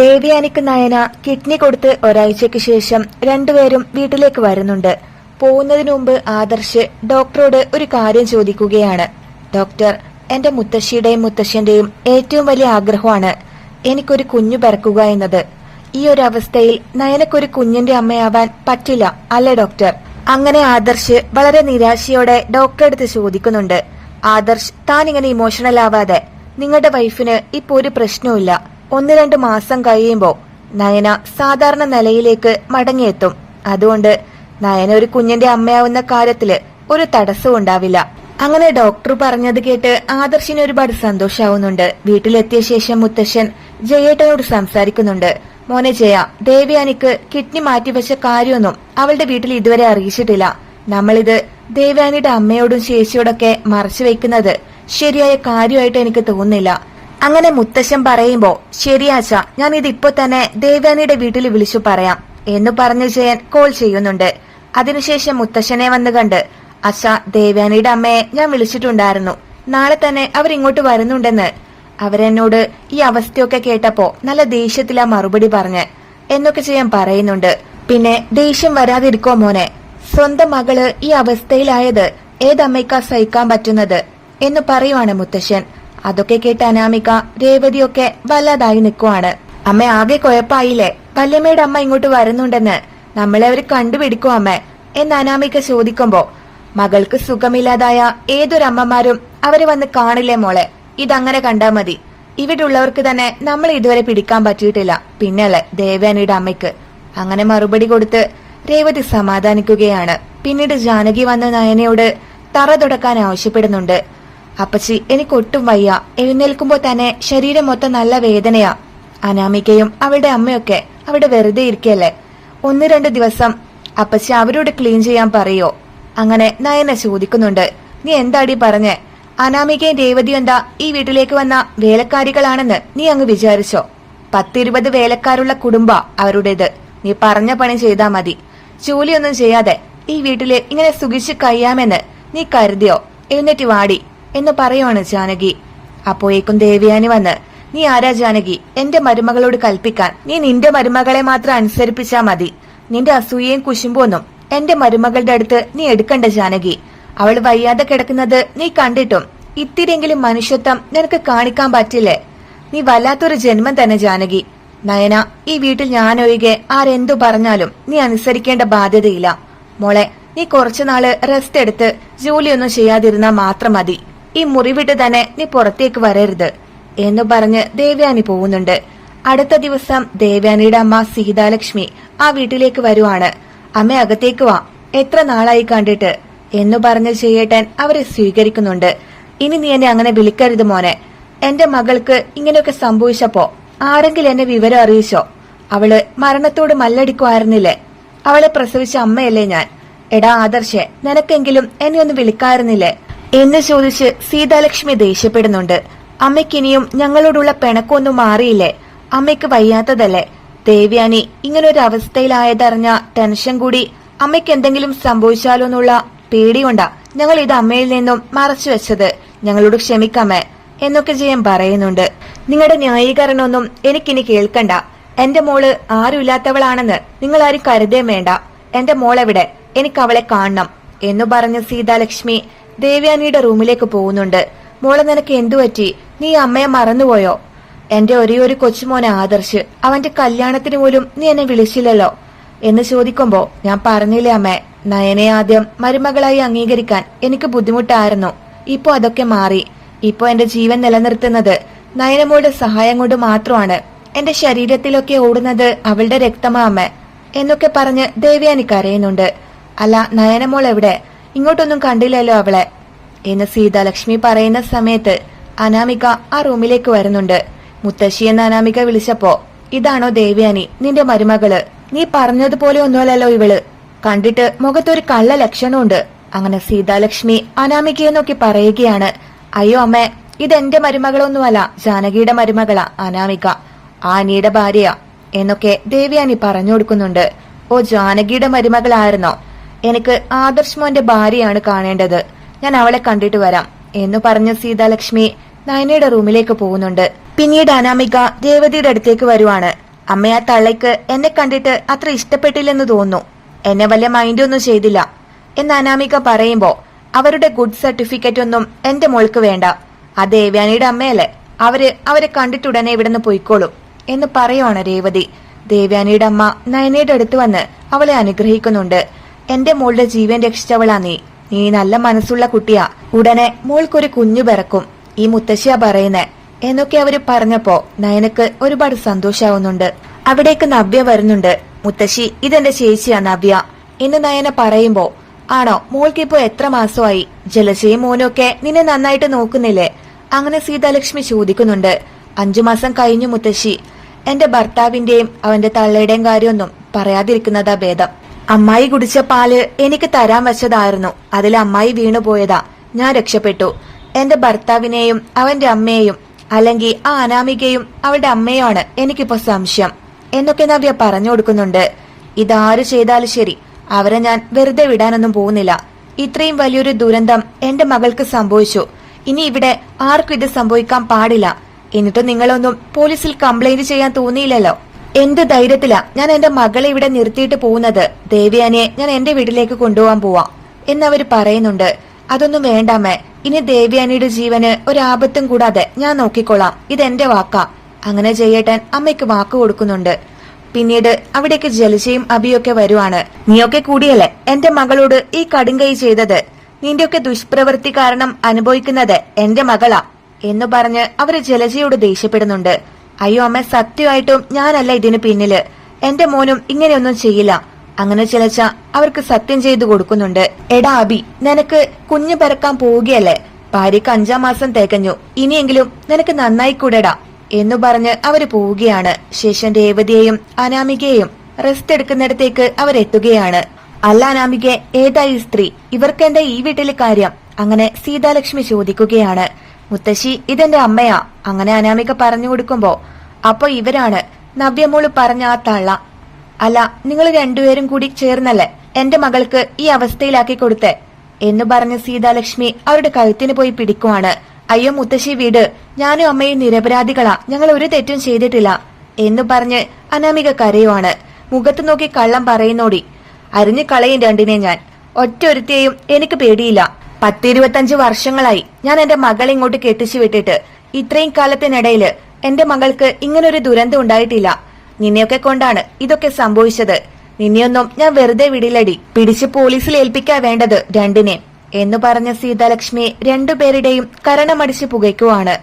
ദേവയാനിക്ക് Nayana kidney കൊടുത്ത് ഒരാഴ്ചയ്ക്ക് ശേഷം രണ്ടുപേരും വീട്ടിലേക്ക് വരുന്നുണ്ട്. പോകുന്നതിനു മുമ്പ് ആദർശ് ഡോക്ടറോട് ഒരു കാര്യം ചോദിക്കുകയാണ്. ഡോക്ടർ എന്റെ മുത്തശ്ശിയുടെയും മുത്തശ്ശന്റെയും ഏറ്റവും വലിയ ആഗ്രഹമാണ് എനിക്കൊരു കുഞ്ഞു പിറക്കുക എന്നത്. ഈ ഒരു അവസ്ഥയിൽ നയനക്കൊരു കുഞ്ഞിന്റെ അമ്മയാവാൻ പറ്റില്ല അല്ലേ ഡോക്ടർ അങ്ങനെ ആദർശ് വളരെ നിരാശയോടെ ഡോക്ടറെ അടുത്ത് ചോദിക്കുന്നുണ്ട്. ആദർശ് താൻ ഇങ്ങനെ ഇമോഷണൽ ആവാതെ നിങ്ങളുടെ വൈഫിന് ഇപ്പോൾ ഒരു പ്രശ്നവുമില്ല. ഒന്ന് രണ്ട് മാസം കഴിയുമ്പോ നയന സാധാരണ നിലയിലേക്ക് മടങ്ങിയെത്തും. അതുകൊണ്ട് നയന ഒരു കുഞ്ഞിന്റെ അമ്മയാവുന്ന കാര്യത്തിൽ ഒരു തടസ്സവും ഉണ്ടാവില്ല. അങ്ങനെ ഡോക്ടർ പറഞ്ഞത് കേട്ട് ആദർശിന് ഒരുപാട് സന്തോഷാവുന്നുണ്ട്. വീട്ടിലെത്തിയ ശേഷം മുത്തശ്ശൻ ജയേട്ടനോട് സംസാരിക്കുന്നുണ്ട്. മോനെ ജയ ദേവയാനിക്ക് കിഡ്നി മാറ്റിവെച്ച കാര്യമൊന്നും അവളുടെ വീട്ടിൽ ഇതുവരെ അറിയിച്ചിട്ടില്ല. നമ്മളിത് ദേവയാനിയുടെ അമ്മയോടും ചേച്ചിയോടൊക്കെ മറച്ചു വെക്കുന്നത് ശരിയായ കാര്യമായിട്ട് എനിക്ക് തോന്നുന്നില്ല. അങ്ങനെ മുത്തശ്ശൻ പറയുമ്പോ ശരിയാച്ച ഞാൻ ഇതിപ്പോ തന്നെ ദേവ്യാനിയുടെ വീട്ടിൽ വിളിച്ചു പറയാം എന്ന് പറഞ്ഞു ജയൻ കോൾ ചെയ്യുന്നുണ്ട്. അതിനുശേഷം മുത്തശ്ശനെ വന്ന് കണ്ട് അച്ഛ ദേവ്യാനിയുടെ അമ്മയെ ഞാൻ വിളിച്ചിട്ടുണ്ടായിരുന്നു. നാളെ തന്നെ അവരിങ്ങോട്ട് വരുന്നുണ്ടെന്ന്. അവരെന്നോട് ഈ അവസ്ഥയൊക്കെ കേട്ടപ്പോ നല്ല ദേഷ്യത്തിലാ മറുപടി പറഞ്ഞ് എന്നൊക്കെ ചെയ്യാൻ പറയുന്നുണ്ട്. പിന്നെ ദേഷ്യം വരാതിരിക്കോ മോനെ? സ്വന്തം മകൾ ഈ അവസ്ഥയിലായത് ഏതമ്മയ്ക്കാ സഹിക്കാൻ പറ്റുന്നത്? എന്ന് പറയുവാണ് മുത്തശ്ശൻ. അതൊക്കെ കേട്ട് അനാമിക രേവതിയൊക്കെ വല്ലതായി നിൽക്കുവാണ്. അമ്മ ആകെ കുഴപ്പായില്ലേ? വല്യമ്മയുടെ അമ്മ ഇങ്ങോട്ട് വരുന്നുണ്ടെന്ന് നമ്മളെ അവർ കണ്ടുപിടിക്കും അമ്മ എന്ന് അനാമിക ചോദിക്കുമ്പോ മകൾക്ക് സുഖമില്ലാതായ ഏതൊരമ്മമാരും അവർ വന്ന് കാണില്ലേ മോളെ? ഇതങ്ങനെ കണ്ടാ മതി. ഇവിടുള്ളവർക്ക് തന്നെ നമ്മൾ ഇതുവരെ പിടിക്കാൻ പറ്റിയിട്ടില്ല. പിന്നല്ലേ ദേവയാനിയുടെ അമ്മയ്ക്ക്. അങ്ങനെ മറുപടി കൊടുത്ത് രേവതി സമാധാനിക്കുകയാണ്. പിന്നീട് ജാനകി വന്ന നയനയോട് തറ തുടക്കാൻ ആവശ്യപ്പെടുന്നുണ്ട്. അപ്പച്ചി എനിക്കൊട്ടും വയ്യ. എഴുന്നേൽക്കുമ്പോ തന്നെ ശരീരം മൊത്തം നല്ല വേദനയാ. അനാമികയും അവളുടെ അമ്മയൊക്കെ അവിടെ വെറുതെ ഇരിക്കല്ലേ? ഒന്ന് രണ്ട് ദിവസം. അപ്പച്ചി അവരോട് ക്ലീൻ ചെയ്യാൻ പറയോ? അങ്ങനെ നയന ചോദിക്കുന്നുണ്ട്. നീ എന്താടി പറഞ്ഞേ? അനാമികയും രേവതിയും എന്താ ഈ വീട്ടിലേക്ക് വന്ന വേലക്കാരികളാണെന്ന് നീ അങ്ങ് വിചാരിച്ചോ? പത്തിരുപത് വേലക്കാരുള്ള കുടുംബ അവരുടേത്. നീ പറഞ്ഞ പണി ചെയ്താ മതി. ജോലിയൊന്നും ചെയ്യാതെ ഈ വീട്ടിലെ ഇങ്ങനെ സുഖിച്ച് കഴിയാമെന്ന് നീ കരുതിയോ? എഴുന്നേറ്റ് വാടി. എന്ന് പറയുവാണ് ജാനകി. അപ്പോയേക്കും ദേവയാനി വന്ന് നീ ആരാ ജാനകി? എന്റെ മരുമകളോട് കൽപ്പിക്കാൻ. നീ നിന്റെ മരുമകളെ മാത്രം അനുസരിപ്പിച്ചാ മതി. നിന്റെ അസൂയയും കുശുമ്പൊന്നും എന്റെ മരുമകളുടെ അടുത്ത് നീ എടുക്കണ്ട ജാനകി. അവൾ വയ്യാതെ കിടക്കുന്നത് നീ കണ്ടിട്ടും. ഇത്തിരിയെങ്കിലും മനുഷ്യത്വം നിനക്ക് കാണിക്കാൻ പറ്റില്ലേ? നീ വല്ലാത്തൊരു ജന്മം തന്നെ ജാനകി. നയന ഈ വീട്ടിൽ ഞാനൊഴികെ ആരെന്തു പറഞ്ഞാലും നീ അനുസരിക്കേണ്ട ബാധ്യതയില്ല. മോളെ നീ കുറച്ചുനാൾ റെസ്റ്റ് എടുത്ത് ജോലിയൊന്നും ചെയ്യാതിരുന്നാ മാത്രം മതി. ഈ മുറി വിട്ട് തന്നെ നീ പുറത്തേക്ക് വരരുത് എന്ന് പറഞ്ഞ് ദേവ്യാനി പോകുന്നുണ്ട് അടുത്ത ദിവസം ദേവ്യാനിയുടെ അമ്മ സീതാലക്ഷ്മി ആ വീട്ടിലേക്ക് വരുവാണ്. അമ്മ അകത്തേക്ക് വാ. എത്ര നാളായി കണ്ടിട്ട്? എന്ന് പറഞ്ഞ് ചെയ്യേട്ടൻ അവരെ സ്വീകരിക്കുന്നുണ്ട്. ഇനി നീ എന്നെ അങ്ങനെ വിളിക്കരുത് മോനെ. എന്റെ മകൾക്ക് ഇങ്ങനെയൊക്കെ സംഭവിച്ചപ്പോ ആരെങ്കിലും എന്നെ വിവരം അറിയിച്ചോ? അവൾ മരണത്തോട് മല്ലടിക്കുമായിരുന്നില്ലേ? അവളെ പ്രസവിച്ച അമ്മയല്ലേ ഞാൻ? എടാ ആദർശെ നിനക്കെങ്കിലും എന്നെ ഒന്ന് വിളിക്കായിരുന്നില്ലേ? എന്ന് ചോദിച്ച് സീതാലക്ഷ്മി ദേഷ്യപ്പെടുന്നുണ്ട്. അമ്മയ്ക്കിനിയും ഞങ്ങളോടുള്ള പിണക്കൊന്നും മാറിയില്ലേ? അമ്മയ്ക്ക് വയ്യാത്തതല്ലേ? ദേവ്യാനി ഇങ്ങനൊരു അവസ്ഥയിലായതറിഞ്ഞ ടെൻഷൻ കൂടി അമ്മയ്ക്ക് എന്തെങ്കിലും സംഭവിച്ചാലോ എന്നുള്ള പേടികൊണ്ടാ ഞങ്ങൾ ഇത് അമ്മയിൽ നിന്നും മറച്ചു വെച്ചത്. ഞങ്ങളോട് ക്ഷമിക്കാമേ എന്നൊക്കെ ജയം പറയുന്നുണ്ട്. നിങ്ങളുടെ ന്യായീകരണമൊന്നും എനിക്കിനി കേൾക്കണ്ട. എന്റെ മോൾ ആരുമില്ലാത്തവളാണെന്ന് നിങ്ങൾ ആരും കരുതേ വേണ്ട. എന്റെ മോളെവിടെ? എനിക്ക് അവളെ കാണണം എന്നു പറഞ്ഞ സീതാലക്ഷ്മി ദേവ്യാനിയുടെ റൂമിലേക്ക് പോകുന്നുണ്ട്. മോളെ നിനക്ക് എന്തു പറ്റി? നീ അമ്മയെ മറന്നുപോയോ? എന്റെ ഒരേ ഒരു കൊച്ചുമോനെ ആദർശ്. അവന്റെ കല്യാണത്തിന് പോലും നീ എന്നെ വിളിച്ചില്ലല്ലോ. എന്ന് ചോദിക്കുമ്പോ ഞാൻ പറഞ്ഞില്ലേ അമ്മേ നയനെ ആദ്യം മരുമകളായി അംഗീകരിക്കാൻ എനിക്ക് ബുദ്ധിമുട്ടായിരുന്നു. ഇപ്പോ അതൊക്കെ മാറി. ഇപ്പോ എന്റെ ജീവൻ നിലനിർത്തുന്നത് നയനമോളുടെ സഹായം കൊണ്ട് മാത്രമാണ്. എന്റെ ശരീരത്തിലൊക്കെ ഓടുന്നത് അവളുടെ രക്തമാ അമ്മ എന്നൊക്കെ പറഞ്ഞ് ദേവയാനി കരയുന്നുണ്ട്. അല്ല നയനമോൾ എവിടെ? ഇങ്ങോട്ടൊന്നും കണ്ടില്ലല്ലോ അവളെ. എന്ന് സീതാലക്ഷ്മി പറയുന്ന സമയത്ത് അനാമിക ആ റൂമിലേക്ക് വരുന്നുണ്ട്. മുത്തശ്ശി എന്ന് അനാമിക വിളിച്ചപ്പോ ഇതാണോ ദേവ്യാനി നിന്റെ മരുമകൾ? നീ പറഞ്ഞതുപോലെ ഒന്നുമല്ലല്ലോ ഇവൾ. കണ്ടിട്ട് മുഖത്തൊരു കള്ള ലക്ഷണമുണ്ട്. അങ്ങനെ സീതാലക്ഷ്മി അനാമികയെ നോക്കി പറയുകയാണ് അയ്യോ അമ്മേ ഇതെന്റെ മരുമകളൊന്നുമല്ല ജാനകിയുടെ മരുമകളാ അനാമിക. ആനിയുടെ ഭാര്യയാ എന്നൊക്കെ ദേവ്യാനി പറഞ്ഞു കൊടുക്കുന്നുണ്ട്. ഓ ജാനകിയുടെ മരുമകളായിരുന്നോ? എനിക്ക് ആദർശ് മോന്റെ ഭാര്യയാണ് കാണേണ്ടത്. ഞാൻ അവളെ കണ്ടിട്ട് വരാം എന്ന് പറഞ്ഞ സീതാലക്ഷ്മി നയനയുടെ റൂമിലേക്ക് പോകുന്നുണ്ട്. പിന്നീട് അനാമിക രേവതിയുടെ അടുത്തേക്ക് വരുവാണ്. അമ്മയാ തള്ളയ്ക്ക് എന്നെ കണ്ടിട്ട് അത്ര ഇഷ്ടപ്പെട്ടില്ലെന്ന് തോന്നുന്നു. എന്നെ വല്ല മൈൻഡൊന്നും ചെയ്തില്ല എന്ന് അനാമിക പറയുമ്പോ അവരുടെ ഗുഡ് സർട്ടിഫിക്കറ്റ് ഒന്നും എന്റെ മോൾക്ക് വേണ്ട. ആ ദേവ്യാനിയുടെ അമ്മയല്ലേ അവർ അവരെ കണ്ടിട്ടുടനെ ഇവിടുന്ന് പൊയ്ക്കോളും എന്ന് പറയുവാണ് രേവതി. ദേവ്യാനിയുടെ അമ്മ നയനയുടെ അടുത്ത് വന്ന് അവളെ അനുഗ്രഹിക്കുന്നുണ്ട്. എന്റെ മോളുടെ ജീവൻ രക്ഷിച്ചവളാ നീ. നീ നല്ല മനസ്സുള്ള കുട്ടിയാ. ഉടനെ മോൾക്കൊരു കുഞ്ഞു പിറക്കും. ഈ മുത്തശ്ശിയാ പറയുന്നേ. എന്നൊക്കെ അവർ പറഞ്ഞപ്പോ നയനക്ക് ഒരുപാട് സന്തോഷാവുന്നുണ്ട്. അവിടേക്ക് നവ്യ വരുന്നുണ്ട്. മുത്തശ്ശി ഇതെന്റെ ചേച്ചിയാ നവ്യ. എന്ന് നയന പറയുമ്പോ ആണോ മോൾക്കിപ്പോ എത്ര മാസമായി? ജലജയും മോനൊക്കെ നിന്നെ നന്നായിട്ട് നോക്കുന്നില്ലേ? അങ്ങനെ സീതാലക്ഷ്മി ചോദിക്കുന്നുണ്ട്. അഞ്ചു മാസം കഴിഞ്ഞു മുത്തശ്ശി. എന്റെ ഭർത്താവിന്റെയും അവന്റെ തള്ളയുടെയും കാര്യമൊന്നും പറയാതിരിക്കുന്നതാ ഭേദം. അമ്മായി കുടിച്ച പാൽ എനിക്ക് തരാൻ വച്ചതായിരുന്നു. അതിൽ അമ്മായി വീണുപോയതാ ഞാൻ രക്ഷപ്പെട്ടു. എന്റെ ഭർത്താവിനെയും അവന്റെ അമ്മയെയും അല്ലെങ്കിൽ ആ അനാമികയും അവളുടെ അമ്മയുമാണ് എനിക്കിപ്പോ സംശയം. എന്നൊക്കെ നവ്യ പറഞ്ഞു കൊടുക്കുന്നുണ്ട്. ഇതാര് ചെയ്താലും ശരി. അവരെ ഞാൻ വെറുതെ വിടാനൊന്നും പോകുന്നില്ല. ഇത്രയും വലിയൊരു ദുരന്തം എന്റെ മകൾക്ക് സംഭവിച്ചു. ഇനി ഇവിടെ ആർക്കും ഇത് സംഭവിക്കാൻ പാടില്ല. എന്നിട്ട് നിങ്ങളൊന്നും പോലീസിൽ കംപ്ലൈന്റ് ചെയ്യാൻ തോന്നിയില്ലല്ലോ. എന്ത് ധൈര്യത്തിലാ? ഞാൻ എന്റെ മകളെ ഇവിടെ നിർത്തിയിട്ട് പോകുന്നത്. ദേവ്യാനിയെ ഞാൻ എന്റെ വീട്ടിലേക്ക് കൊണ്ടുപോകാൻ പോവാ. എന്നവർ പറയുന്നുണ്ട്. അതൊന്നും വേണ്ടാമേ ഇനി ദേവ്യാനിയുടെ ജീവന് ഒരാപത്തും കൂടാതെ ഞാൻ നോക്കിക്കൊള്ളാം ഇതെന്റെ വാക്കാ. അങ്ങനെ ചെയ്യട്ടൻ അമ്മയ്ക്ക് വാക്ക് കൊടുക്കുന്നുണ്ട്. പിന്നീട് അവിടേക്ക് ജലജയും അബിയൊക്കെ വരുവാണ്. നീയൊക്കെ കൂടിയല്ലേ? എന്റെ മകളോട് ഈ കടുങ്കൈ ചെയ്തത്. നിന്റെയൊക്കെ ദുഷ്പ്രവൃത്തി കാരണം അനുഭവിക്കുന്നത് എന്റെ മകളാ. എന്ന് പറഞ്ഞ് അവർ ജലജയോട് ദേഷ്യപ്പെടുന്നുണ്ട്. അയ്യോ അമ്മ സത്യമായിട്ടും ഞാനല്ല ഇതിന് പിന്നിൽ. എന്റെ മോനും ഇങ്ങനെയൊന്നും ചെയ്യില്ല. അങ്ങനെ ചിലച്ച അവർക്ക് സത്യം ചെയ്തു കൊടുക്കുന്നുണ്ട്. എടാ അബി നിനക്ക് കുഞ്ഞു പിറക്കാൻ പോവുകയല്ലേ? ഭാര്യക്ക് അഞ്ചാം മാസം തികഞ്ഞു. ഇനിയെങ്കിലും നിനക്ക് നന്നായി കൂടെടാ എന്ന് പറഞ്ഞ് അവർ പോവുകയാണ്. ശേഷം രേവതിയെയും അനാമികയെയും റെസ്റ്റ് എടുക്കുന്നിടത്തേക്ക് അവരെത്തുകയാണ് അല്ല അനാമികെ ഏതായി സ്ത്രീ? ഇവർക്ക് എന്താ ഈ വീട്ടിലെ കാര്യം? അങ്ങനെ സീതാലക്ഷ്മി ചോദിക്കുകയാണ്. മുത്തശ്ശി ഇതെന്റെ അമ്മയാ. അങ്ങനെ അനാമിക പറഞ്ഞു കൊടുക്കുമ്പോ അപ്പൊ ഇവരാണ് നവ്യമോൾ പറഞ്ഞ ആ തള്ള. അല്ല നിങ്ങൾ രണ്ടുപേരും കൂടി ചേർന്നല്ലേ? എന്റെ മകൾക്ക് ഈ അവസ്ഥയിലാക്കി കൊടുത്തേ. എന്ന് പറഞ്ഞ സീതാലക്ഷ്മി അവരുടെ കഴുത്തിന് പോയി പിടിക്കുവാണ്. അയ്യോ മുത്തശ്ശി വീട് ഞാനും അമ്മയും നിരപരാധികളാ. ഞങ്ങൾ ഒരു തെറ്റും ചെയ്തിട്ടില്ല. എന്ന് പറഞ്ഞ് അനാമിക കരയുവാണ്. മുഖത്ത് നോക്കി കള്ളം പറയുന്നോടി. അരിഞ്ഞു കളയും രണ്ടിനെ ഞാൻ. ഒറ്റ ഒരുത്തിയെയും എനിക്ക് പേടിയില്ല. പത്തിരുപത്തഞ്ച് വർഷങ്ങളായി ഞാൻ എന്റെ മകൾ ഇങ്ങോട്ട് കെട്ടിച്ചു വിട്ടിട്ട് ഇത്രയും കാലത്തിനിടയിൽ എന്റെ മകൾക്ക് ഇങ്ങനൊരു ദുരന്തം ഉണ്ടായിട്ടില്ല. നിന്നെയൊക്കെ കൊണ്ടാണ് ഇതൊക്കെ സംഭവിച്ചത്. നിന്നെയൊന്നും ഞാൻ വെറുതെ വിടില്ലടി. പിടിച്ച് പോലീസിൽ ഏൽപ്പിക്കാ വേണ്ടത് രണ്ടിനെ. എന്ന് പറഞ്ഞ സീതാലക്ഷ്മി രണ്ടുപേരുടെയും കരണമടിച്ച് പുകയ്ക്കുവാണ്.